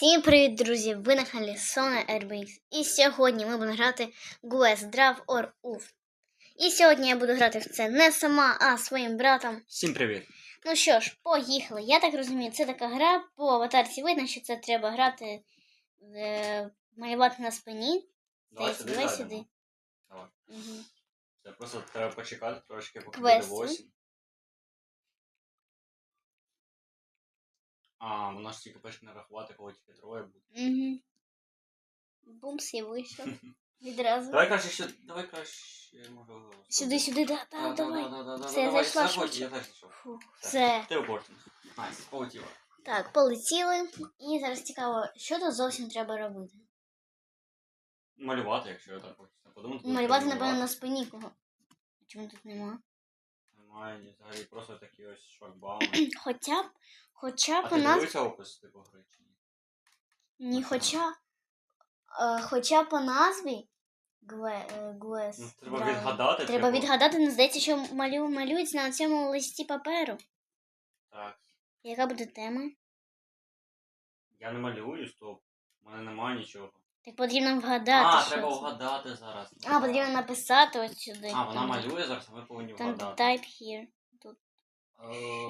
Всім привіт, друзі! Ви на каналі Sona RBX. І сьогодні ми будемо грати Guess Draw or UF. І сьогодні я буду грати в це не сама, а своїм братом. Всім привіт. Ну що ж, поїхали. Я так розумію, це така гра, по аватарці видно, що це треба грати, е, малювати на спині. Давай сюди давай сюди. Давай. Угу. Це просто треба почекати трошки, поки буде 8. А, воно ж тільки почне рахувати, коли тільки троє буде. Угу. Бумс, я вийшов. Відразу. Давай краще ще, давай краще, можу... Сюди, сюди, да, Да, да, да, давай. да, да, да, да, Все, я зайшла швидше. Я теж зайшов. Фу, Все. Ти обортинг. Найс, полетіло. Так, полетіли. І зараз цікаво, що тут зовсім треба робити. Малювати, якщо я так хочу подумати. Малювати, напевно, на спині кого. Чому тут нема? Немає, ні, взагалі просто такі ось шлагбауми. Хоча б, хоча А б ти у нас. дивився опис типу гри чи ні? Ні, хоча. Е, хоча по назві Гле, е, Глес. Ну, треба Драйв. відгадати. Треба відгадати, ну здається, що малю, малюється на цьому листі паперу. Так. Яка буде тема? Я не малюю, стоп. У мене немає нічого. Так потрібно вгадати. а, що треба це. вгадати зараз. А, потрібно написати ось сюди. А, вона малює зараз, а ми повинні Там вгадати. type here.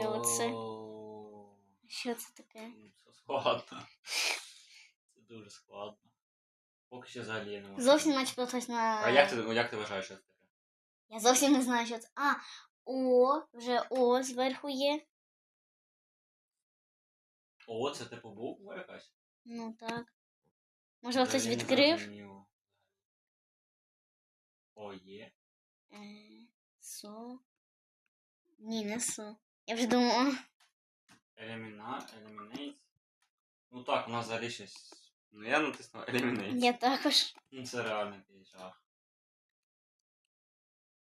Що це? Що це таке? Це складно. Це дуже складно. Поки що взагалі я не можу. Зовсім начебто хтось на. А як ти, ну, як ти вважаєш, що це таке? Я зовсім не знаю, що це. А, О, вже О зверху є. О, це типу буква якась? Ну так. Можливо, хтось Взагалі не відкрив. зрозуміло. О, є. Е, Со. Ні, не со. Я вже думала. Еліміна, елімінейт. Ну так, у нас взагалі щось. Ну я натиснув елімінейт. Я також. Ну це реально якийсь жах.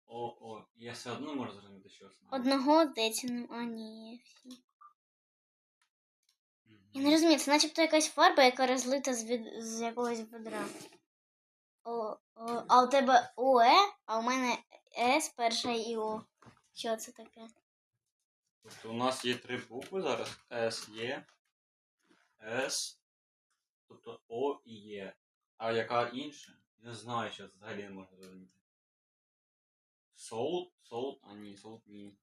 О, о, я все одно можу зрозуміти, що це. Одного здається, ну, а ні, всі. Я не розумію, це начебто якась фарба, яка розлита з, від... з якогось ведра. О, о, а у тебе ОЕ, а у мене С перша і О. Що це таке? Тобто у нас є три букви зараз. С є. С. Тобто О і Є. А яка інша? Не знаю, що це взагалі не можу зрозуміти. Солт? Солт? А ні, солт ні.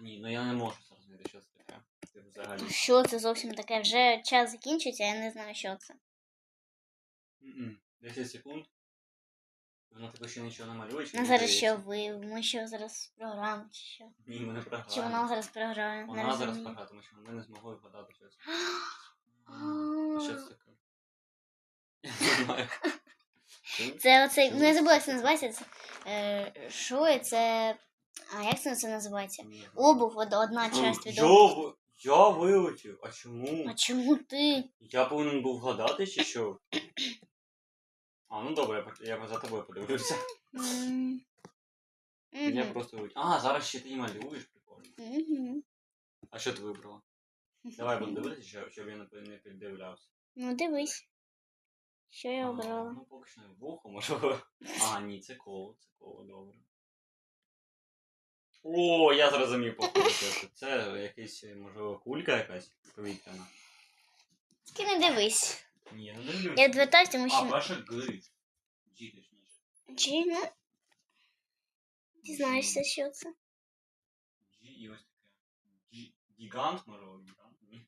Ні, ну я не можу зрозуміти, що це таке. Типу взагалі. Що це зовсім таке? Вже час закінчується, я не знаю, що це. М-м. 10 секунд. Вона типу ще нічого не малює, чи Ну зараз що здається? ви? Ми що зараз програємо, чи що? Ні, ми не програємо. Чи вона зараз програє? Не Вона зараз розумію. програє, тому що ми не змогли вгадати, що це. А що це таке? Я не знаю. Це оцей, ну я забула, як це називається. Це, е, що це? А як це, це називається? Обув, одна часть від обув. я вилучив. А чому? А чому ти? Я повинен був вгадати чи що? А, ну добре, я я за тобою подивлюся. М. Я Мгм. просто. А, зараз ще ти і малюєш, прикольно. Мгм. А що ти вибрала? Давай буду дивитися, щоб- щоб я не пи- не піддивлявся. Ну дивись. Що я А, обрала? Ну, поки що не вухо, може. А, ні, це коло, це коло, добре. О, я зрозумів, походу, що це. Якийсь, можливо, кулька якась повітряна. Тільки не дивись. Ні, я не дивлюся. Я відвертаюсь, тому А, що. перше Г. Джі, точніше. Чи ну? Дізнаєшся, що це? Джі і ось таке. Гігант, можливо, гігант. Ні.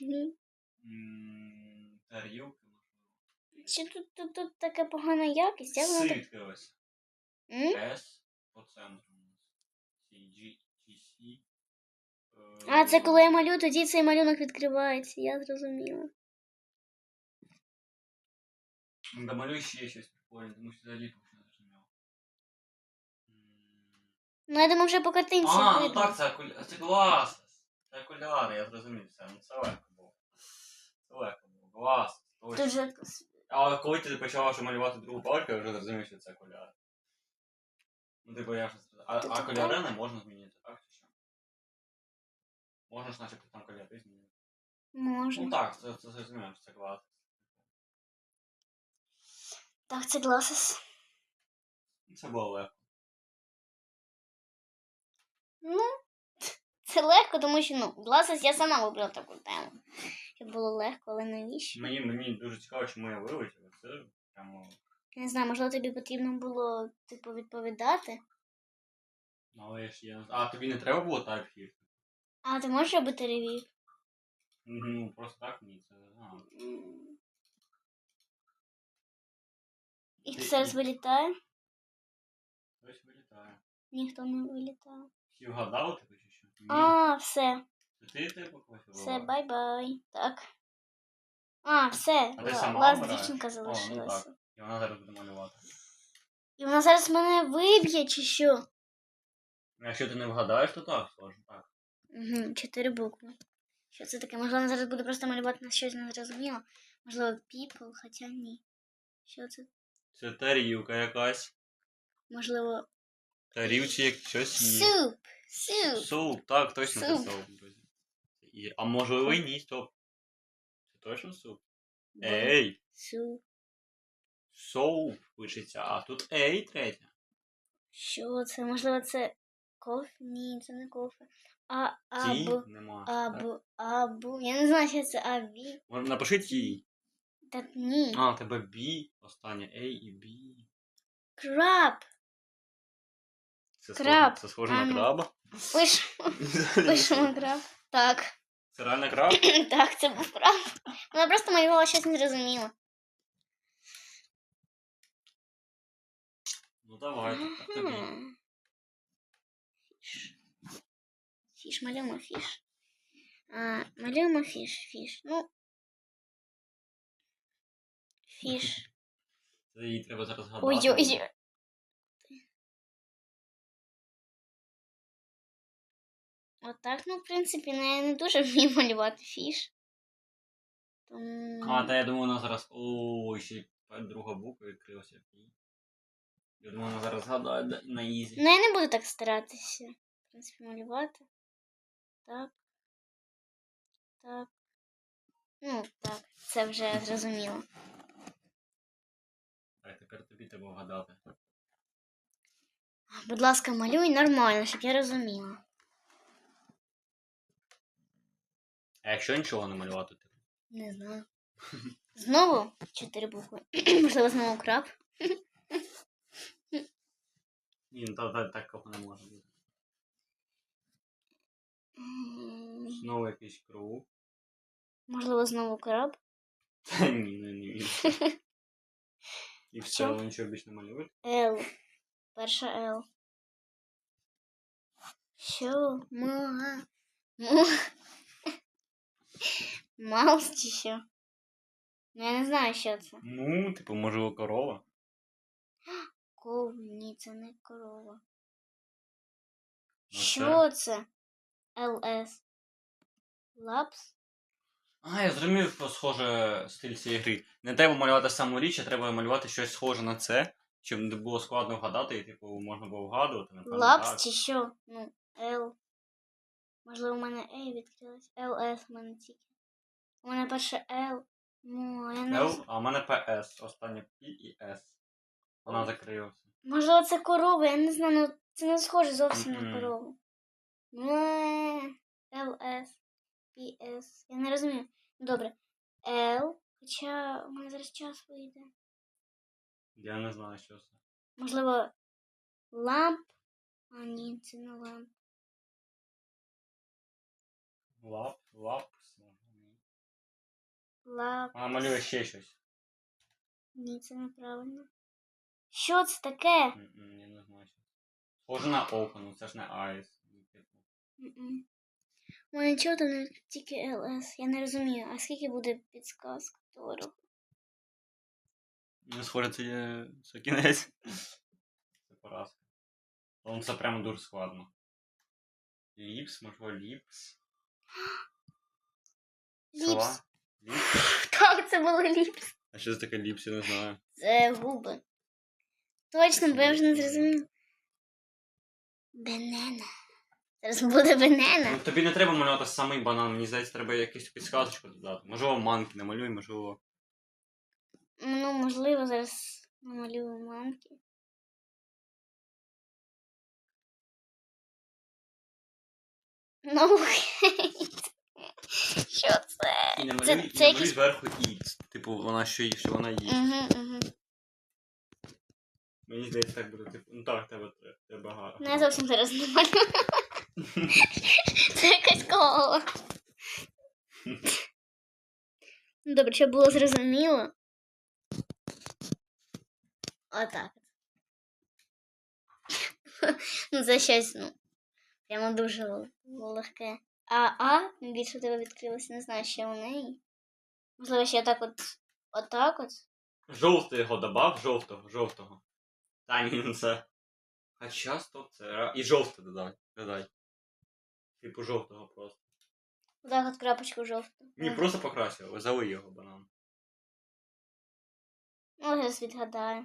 Ні. М. Чи тут, тут, тут така погана якість? Як воно так? М? С по центру у нас. Ці G, G, C. А, це коли я малюю, тоді цей малюнок відкривається, я зрозуміла. Домалюй ще щось прикольне, тому що взагалі поки не зрозуміло. М, Ну, я думаю, вже по картинці А, ну видно. так, це окуляри. Це глас. Це окуляри, я зрозумів це. Ну це легко було. Це легко було. Глас. Тут Точно. же А коли ти почала вже малювати другу пальку, я вже зрозумів, що це окуляри. Ну, типу, я вже зрозумів. А, Тут а так? кольори не можна змінити, так чи що? Можна ж начебто там кольори змінити. можна. Ну так, це, це зрозуміло, що це глас. Так, це гласес. Це було легко. Ну, Це легко, тому що ну, власне, я сама вибрала таку тему. Щоб було легко, але навіщо? Мені, мені дуже цікаво, чому я вилетів. Це прямо. Я не знаю, можливо, тобі потрібно було, типу, відповідати. Ну, але ж я. А тобі не треба було так хід? А ти можеш робити ревів? Ну, просто так ні, це. А. М. І хто зараз вилітає? Хтось вилітає. Ніхто не вилітає. Всі вгадали тебе чи що? Ні. А, все. Це ти типу когось Все, бай-бай. Так. А, все. А ти Ла- сама Лас обираєш? дівчинка О, ну залишилася. І вона зараз буде малювати. І вона зараз мене виб'є, чи що? Ну, Якщо ти не вгадаєш, то так, сложно. Так. Угу, чотири букви. Що це таке? Можливо, вона зараз буде просто малювати на щось незрозуміло. Можливо, people, хоча ні. Що це? Це тарілка якась. Можливо. Тарілці як щось є. Суп! Суп! Суп, так, точно це Суп. суп. І- А можливо і ні, стоп. Це точно суп? Ей! Суп. Соуп пишеться, а тут ей третя. Що це? Можливо, це кофе? Ні, це не кофе. А, Ті або, нема. або, або. Я не знаю, що це абі. Може, Напиши ті. Так ні. А, у тебе бі, останнє ей і бі. Краб. Це Краб. Схоже, це схоже А на ну. краба. Пишемо. Пишемо краб. Так. Це реально краб? Так, це був краб. Вона просто малювала щось незрозуміле. Ну давай, так тобі. Хм. Фіш. Фіш, малюємо фіш. А, малюємо фіш, фіш. Ну. Фіш. Це їй треба зараз згадати. Ой-ой-ой. Отак, ну, в принципі, я не дуже вмію малювати фіш. Тому... А, та я думаю, вона зараз. О, ще друга буква відкрилася. Я думаю, вона зараз згадає на ізі. Ну, я не буду так старатися. В принципі, малювати. Так. Так. Ну, так, це вже зрозуміло. Так, тобі треба вгадати. Будь ласка, малюй нормально, щоб я розуміла. А якщо нічого не малювати, типу. Не знаю. Знову чотири букви. Можливо, знову краб. Ні, ну та, та, такого не може бути. М, Знову якийсь круг. Можливо, знову краб. Та ні, не, не вірю. І все, Що? нічого більше не малюють. Л. Перша Л. Що? Ма. Му. Маус чи що? Ну, я не знаю, що це. Ну, типу, можливо, корова. Ков, ні, це не корова. Що це? ЛС. Лапс? А, я зрозумів, що схоже стиль цієї гри. Не треба малювати саму річ, а треба малювати щось схоже на це, щоб не було складно вгадати, і типу можна було вгадувати, напевно. Лапс чи що? Ну, Л. Можливо, у мене Ей відкрилась. ЛС у мене тільки. У мене перше Л. Ну, я не знаю. а в мене ПС, останнє П і С. Вона закрилася. Можливо, це корова, я не знаю, ну це не схоже зовсім на корову. Е, ЛС, ПС. Я не розумію. Добре. Л. Хоча у мене зараз час вийде. Я не знаю, що це. Можливо, ламп. А, ні, це не ламп. Лап, лапс. Лап. Вона малює ще щось. Ні, це неправильно. Що це таке? М-м, Я не знаю, що це. Схоже на око, ну це ж не айс. М-м. Мене чого не тільки ЛС. Я не розумію. А скільки буде підсказка дорого? Ну, схоже, це, є- це кінець. Це поразка. Ну, це прямо дуже складно. Ліпс, можливо, ліпс. Ліпс. Ліпс? Так, це було ліпс. А що це таке ліпс, я не знаю. Це губи. Точно, бо я вже не зрозуміла. Бенена. Зараз буде Ну, тобі не треба малювати самий банан, мені здається, треба якусь підсказочку додати. Можливо, манки намалюй, можливо. Ну, можливо, зараз намалюю манки. Ну, окей. Що це? І Це, намалюй, це і намалюй якийсь... зверху X. Типу, вона що, є- що вона є. Угу, угу. Мені здається, так буде, типу, ну так, тебе, тебе гарно. Ну, я зовсім зараз не малюю. Це якась кола. Ну, Добре, щоб було зрозуміло. Отак. Ну, це щось, ну, прямо дуже легке. А А більше тебе відкрилося, не знаю, що у неї. Можливо, ще так от. Отак от. Жовтий його добав, жовтого, жовтого. Та ні, ну це. Хоча стоп, це. І жовтий додай. додай. Типу жовтого просто. Отак от крапочку жовту. Ні, просто покрасив, залий його банан. Ну, зараз відгадаю.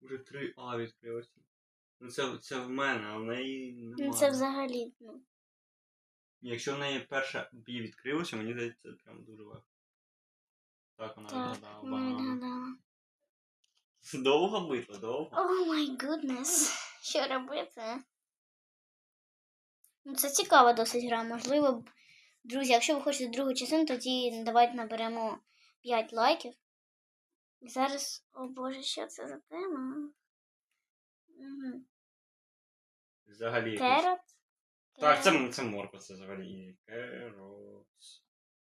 Уже три А відкрилося. Ну це, це в мене, а в неї немає. Ну, це взагалі, ну. Якщо в неї перша бі відкрилося, мені здається, це прям дуже легко. Так, вона Так, відгадала. банан. відгадала. Довго битва, довго. О май гуднес. Що робити? Ну, це цікава досить гра. Можливо, друзі, якщо ви хочете другу частину, тоді давайте наберемо 5 лайків. І зараз, о боже, що це за тема? Угу. Взагалі. якийсь- Керот. Так, це, м- це морква, це взагалі. Керот.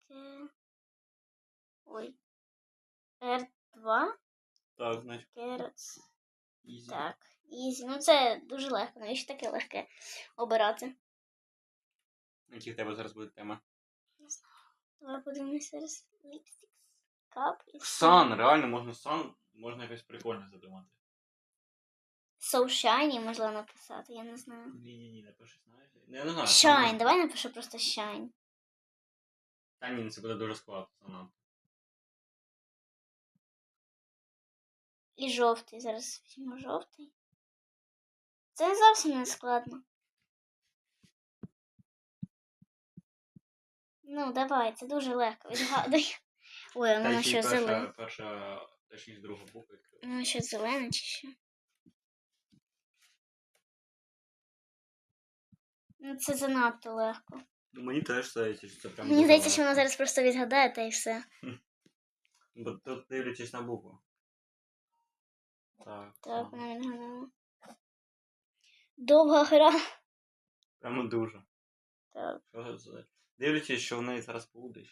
ке- Ой. R2. Так, значить, Керот. ізі. Так. Ізі. Ну це дуже легко. Навіщо таке легке обирати? Які в тебе зараз буде тема? Давай подивимося зараз. Ліпстикс. Кап. Сан, реально можна сан, можна якось прикольно задумати. So shiny можна написати, я не знаю. Ні, ні, ні, напиши, знаєш. Я не знаю. Shine, давай напишу просто shine. Та ні, це буде дуже складно занадто. І жовтий. Зараз візьму жовтий. Це зовсім не складно. Ну, давай, це дуже легко. Відгадуй. Ой, воно ще що перша, зелене? перша, точніше, друга буква відкрила. Ну, що зелене чи що? Ну, це занадто легко. Ну, мені теж здається, що це прям. Мені здається, що вона зараз просто відгадає та і все. Бо тут дивлячись на букву. Так. Так, вона відгадала. Довга гра. Прямо дуже. Так. Що за- Дивлячись, що в неї зараз буде.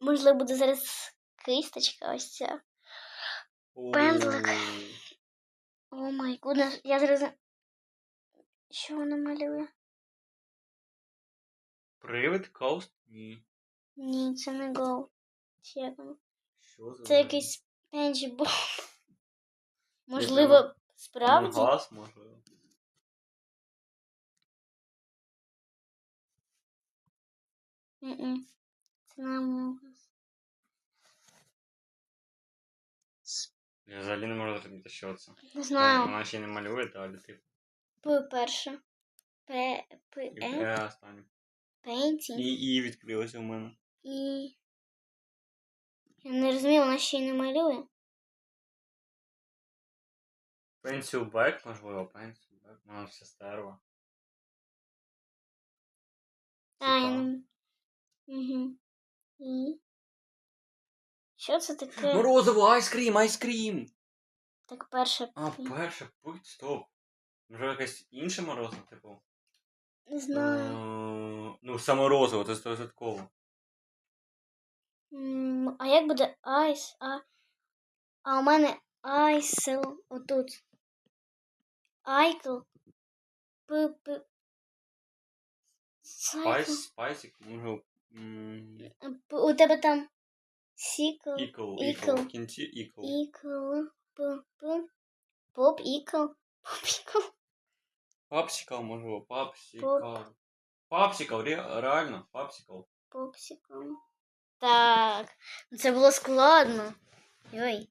Можливо, буде зараз кисточка ось ця. Пензлик. О, май гуднес, я зараз. Що вона малює? Привид, коуст? Ні. Ні, це не гол. Що за. Це якийсь пенджібол. Можливо, справді? Газ, можливо. Не Амогас. Я взагалі не можу зрозуміти, що це. Не знаю. Вона ще не малює, далі типу. П перше. П, П, е, останнє. Пейнтінг. І і відкрилося в мене. І. Я не розумію, вона ще й не малює. Pencil Back, можливо, Pencil Back. Вона все стерва. А, я не. Угу. І. Що це таке? Морозиво, айскрім, айскрім! Так перше. А, перше, путь, стоп. Може якесь інше морозиво, типу? Не знаю. Е, Ну, саме морозиво, це стовідсотково. М, А як буде айс? А, а у мене айсел отут. Айкл. П, П. Спайс, спайсик, може. М, П- У тебе там сікл. Ікл, Ікл. ікл. В кінці ікл. Ікл. П, П. Поп, ікл. Поп, ікл. Папсикал, можливо. Папсикал, ре- реально, папсикал. Попсикл. Так. Це було складно. Йой.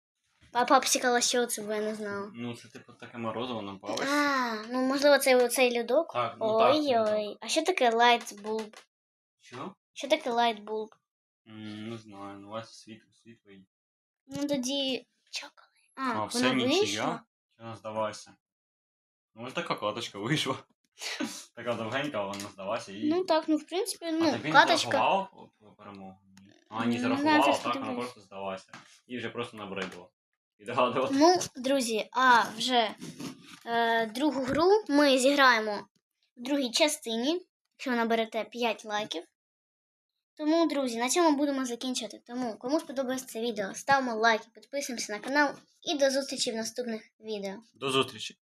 А попсикала що це, бо я не знала. Ну, це типу таке морозиво на палець. А, ну можливо, це цей льодок. Так, ну так. Ой-ой. А що таке light bulb? Що? Що таке? М, Не знаю, ну у вас світло, світло і. Ну тоді чокали. А, А, воно все нічия. Що не здавайся. Ну, ось така каточка вийшла. Така довгенька, вона здалася і. Ну так, ну в принципі, а ну, так він каточка. зарахував перемогу? А, ні, зарахував, ж так вона просто здалася. І вже просто набридло. Відгадувати. Ну, друзі, а вже е, другу гру ми зіграємо в другій частині, якщо наберете 5 лайків. Тому, друзі, на цьому будемо закінчувати. Тому, кому сподобалось це відео, ставимо лайки, підписуємося на канал і до зустрічі в наступних відео. До зустрічі.